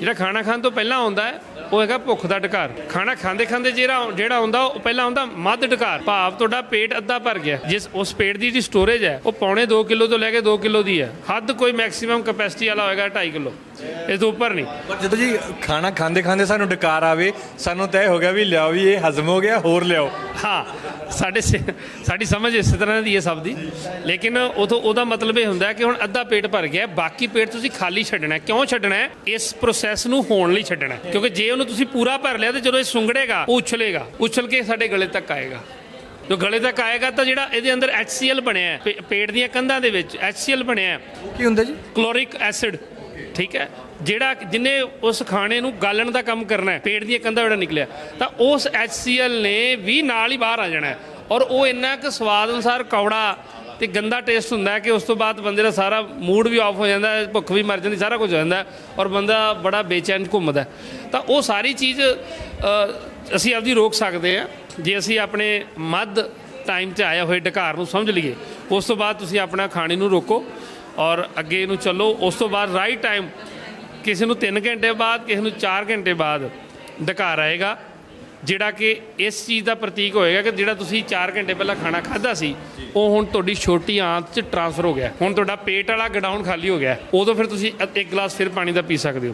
ਜਿਹੜਾ ਖਾਣਾ ਖਾਣ ਤੋਂ ਪਹਿਲਾਂ ਆਉਂਦਾ ਹੈ, ਉਹ ਹੈਗਾ ਭੁੱਖ ਦਾ ਢਕਾਰ ਖਾਣਾ ਖਾਂਦੇ ਖਾਂਦੇ ਜਿਹੜਾ ਜਿਹੜਾ ਆਉਂਦਾ, ਉਹ ਪਹਿਲਾਂ ਆਉਂਦਾ ਮੱਧ ਢਕਾਰ ਭਾਵ ਤੁਹਾਡਾ ਪੇਟ ਅੱਧਾ ਭਰ ਗਿਆ। ਜਿਸ, ਉਸ ਪੇਟ ਦੀ ਜਿਹੜੀ ਸਟੋਰੇਜ ਹੈ, ਉਹ ਪੌਣੇ 2 ਕਿਲੋ ਤੋਂ ਲੈ ਕੇ 2 ਕਿਲੋ ਦੀ ਹੈ। ਹੱਦ ਕੋਈ ਮੈਕਸਿਮਮ ਕੈਪੈਸਿਟੀ ਵਾਲਾ ਹੋਏਗਾ 2.5 ਕਿਲੋ। ਇਸ ਤੋਂ ਉੱਪਰ ਨਹੀਂ। ਪਰ ਜਦੋਂ ਜੀ ਖਾਣਾ ਖਾਂਦੇ ਖਾਂਦੇ ਸਾਨੂੰ ਡਕਾਰ ਆਵੇ ਸਾਨੂੰ ਤੈਅ ਹੋ ਗਿਆ ਵੀ ਲਿਆਓ ਵੀ ਇਹ ਹਜ਼ਮ ਹੋ ਗਿਆ ਹੋਰ ਲਿਆਓ। ਹਾਂ ਸਾਡੇ ਸ- ਸਾਡੀ ਸਮਝ ਇਸ ਤਰ੍ਹਾਂ ਦੀ ਹੈ ਸਭ ਦੀ। ਲੇਕਿਨ ਉਦੋਂ ਉਹਦਾ ਮਤਲਬ ਇਹ ਹੁੰਦਾ ਕਿ ਹੁਣ ਅੱਧਾ ਪੇਟ ਭਰ ਗਿਆ ਹੈ, ਬਾਕੀ ਪੇਟ ਤੁਸੀਂ ਖਾਲੀ ਛੱਡਣਾ ਹੈ। ਕਿਉਂ ਛੱਡਣਾ ਹੈ? ਇਸ ਪ੍ਰੋਸੈਸ ਨੂੰ ਹੋਣ ਲਈ ਛੱਡਣਾ ਹੈ। ਕਿਉਂਕਿ ਜੇ ਉਹਨੂੰ ਤੁਸੀਂ ਪੂਰਾ ਭਰ ਲਿਆ ਤੇ ਜਦੋਂ ਇਹ ਸੁੰਗੜੇਗਾ ਉਹ ਉਛਲੇਗਾ ਉਛਲ ਕੇ ਸਾਡੇ ਗਲੇ ਤੱਕ ਆਏਗਾ। ਜੋ ਗਲੇ ਤੱਕ ਆਏਗਾ ਤਾਂ ਜਿਹੜਾ ਇਹਦੇ ਅੰਦਰ HCl ਬਣਿਆ ਹੈ ਪੇ- ਪੇਟ ਦੀਆਂ ਕੰਧਾਂ ਦੇ ਵਿੱਚ HCl ਬਣਿਆ ਹੈ। ਕੀ ਹੁੰਦਾ ਜੀ? Chloric acid. ਠੀਕ ਹੈ? ਜਿਹੜਾ ਜਿਨੇ ਉਸ ਖਾਣੇ ਨੂੰ ਗਾਲਣ ਦਾ ਕੰਮ ਕਰਨਾ ਹੈ, ਪੇਟ ਦੀਆਂ ਕੰਧਾਂ ਜਿਹੜਾ ਨਿਕਲਿਆ, ਤਾਂ ਉਸ HCl ਨੇ ਵੀ ਨਾਲ ਹੀ ਬਾਹਰ ਆ ਜਾਣਾ ਔਰ ਉਹ ਇੰਨਾ ਕੁ ਸਵਾਦ ਅਨੁਸਾਰ ਕੌੜਾ ਤੇ ਗੰਦਾ ਟੇਸਟ ਹੁੰਦਾ ਕਿ ਉਸ ਤੋਂ ਬਾਅਦ ਬੰਦੇ ਦਾ ਸਾਰਾ ਮੂਡ ਵੀ ਆਫ ਹੋ ਜਾਂਦਾ ਹੈ, ਭੁੱਖ ਵੀ ਮਰ ਜਾਂਦੀ, ਸਾਰਾ ਕੁਝ ਹੋ ਜਾਂਦਾ ਔਰ ਬੰਦਾ ਬੜਾ ਬੇਚੈਨ ਘੁੰਮਦਾ ਤਾਂ ਉਹ ਸਾਰੀ ਚੀਜ਼ ਅਸੀਂ ਆਪਦੀ ਰੋਕ ਸਕਦੇ ਹਾਂ। ਜੇ ਅਸੀਂ ਆਪਣੇ ਮੱਧ ਟਾਈਮ 'ਚ ਆਇਆ ਹੋਏ ਢਕਾਰ ਨੂੰ ਸਮਝ ਲਈਏ, ਉਸ ਤੋਂ ਬਾਅਦ ਤੁਸੀਂ ਆਪਣਾ ਖਾਣੇ ਨੂੰ ਰੋਕੋ। ਔਰ ਅੱਗੇ ਇਹਨੂੰ ਚੱਲੋ। ਉਸ ਤੋਂ ਬਾਅਦ ਰਾਈਟ ਟਾਈਮ ਕਿਸੇ ਨੂੰ 3 ਘੰਟੇ ਬਾਅਦ, ਕਿਸੇ ਨੂੰ 4 ਘੰਟੇ ਬਾਅਦ ਢਕਾਰ ਆਏਗਾ ਜਿਹੜਾ ਕਿ ਇਸ ਚੀਜ਼ ਦਾ ਪ੍ਰਤੀਕ ਹੋਏਗਾ ਕਿ ਜਿਹੜਾ ਤੁਸੀਂ 4 ਘੰਟੇ ਪਹਿਲਾਂ ਖਾਣਾ ਖਾਧਾ ਸੀ, ਉਹ ਹੁਣ ਤੁਹਾਡੀ ਛੋਟੀ ਆਂਤ 'ਚ ਟਰਾਂਸਫਰ ਹੋ ਗਿਆ। ਹੁਣ ਤੁਹਾਡਾ ਪੇਟ ਵਾਲਾ ਗਡਾਊਨ ਖਾਲੀ ਹੋ ਗਿਆ। ਉਦੋਂ ਫਿਰ ਤੁਸੀਂ ਇੱਕ ਗਲਾਸ ਫਿਰ ਪਾਣੀ ਦਾ ਪੀ ਸਕਦੇ ਹੋ।